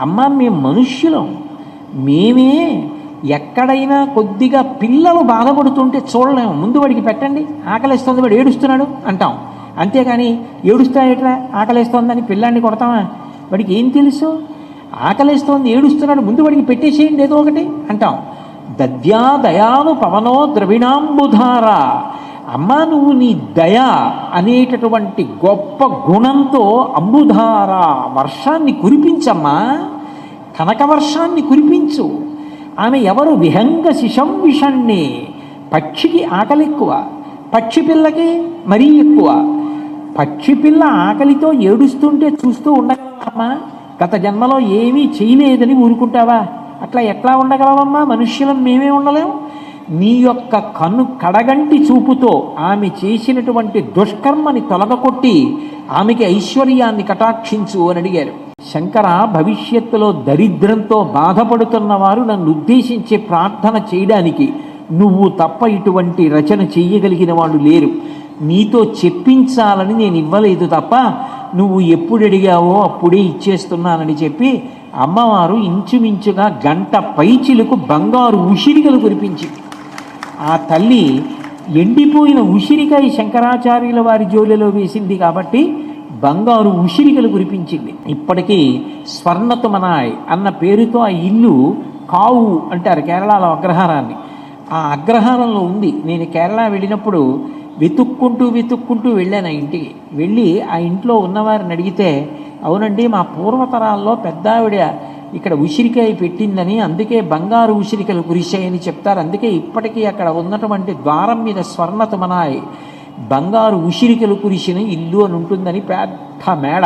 అమ్మ మేము మనుష్యులం. మేమే ఎక్కడైనా కొద్దిగా పిల్లలు బాధపడుతుంటే చూడలేము. ముందు వాడికి పెట్టండి. ఆకలిస్తుంది వాడు ఏడుస్తున్నాడు అంటాం. అంతేగాని ఏడుస్తాయట్రా ఆకలిస్తోందని పిల్లాన్ని కొడతామా? వాడికి ఏం తెలుసు? ఆకలిస్తోంది ఏడుస్తున్నాడు ముందు వాడికి పెట్టేసేయండి ఏదో ఒకటి అంటాం. దద్యా దయాను పవనో ద్రవిణాంబుధారా. అమ్మ నువ్వు నీ దయ అనేటటువంటి గొప్ప గుణంతో అంబుధార వర్షాన్ని కురిపించమ్మా. కనక వర్షాన్ని కురిపించు. ఆమె ఎవరు? విహంగ శిశం విషణ్ణి. పక్షికి ఆకలి ఎక్కువ పక్షి పిల్లకి మరీ ఎక్కువ. పక్షి పిల్ల ఆకలితో ఏడుస్తుంటే చూస్తూ ఉండగలవమ్మా. గత జన్మలో ఏమీ చేయలేదని ఊరుకుంటావా? అట్లా ఎట్లా ఉండగలవమ్మా? మనుష్యులం మేమే ఉండలేం. నీ యొక్క కన్ను కడగంటి చూపుతో ఆమె చేసినటువంటి దుష్కర్మని తొలగకొట్టి ఆమెకి ఐశ్వర్యాన్ని కటాక్షించు అని అడిగారు. శంకర భవిష్యత్తులో దరిద్రంతో బాధపడుతున్న వారు నన్ను ఉద్దేశించి ప్రార్థన చేయడానికి నువ్వు తప్ప ఇటువంటి రచన చేయగలిగిన వాళ్ళు లేరు. నీతో చెప్పించాలని నేను ఇవ్వలేదు తప్ప నువ్వు ఎప్పుడు అడిగావో అప్పుడే ఇచ్చేస్తున్నానని చెప్పి అమ్మవారు ఇంచుమించుగా గంట పైచిలకు బంగారు ఉసిరికలు కురిపించింది. ఆ తల్లి ఎండిపోయిన ఉసిరికాయ శంకరాచార్యుల వారి జోలిలో వేసింది కాబట్టి బంగారు ఉసిరికలు కురిపించింది. ఇప్పటికీ స్వర్ణతుమనాయ్ అన్న పేరుతో ఆ ఇల్లు కావు అంటారు కేరళలో అగ్రహారాన్ని. ఆ అగ్రహారంలో ఉంది. నేను కేరళ వెళ్ళినప్పుడు వెతుక్కుంటూ వెతుక్కుంటూ వెళ్ళాను ఆ ఇంటికి. వెళ్ళి ఆ ఇంట్లో ఉన్నవారిని అడిగితే అవునండి మా పూర్వతరాల్లో పెద్దావిడ ఇక్కడ ఉసిరికాయ పెట్టిందని అందుకే బంగారు ఉసిరికలు కురిశాయని చెప్తారు. అందుకే ఇప్పటికీ అక్కడ ఉన్నటువంటి ద్వారం మీద స్వర్ణతమనాయ్. బంగారు ఉసిరికలు కురిసిన ఇల్లు అని ఉంటుందని పెద్ద మేడ.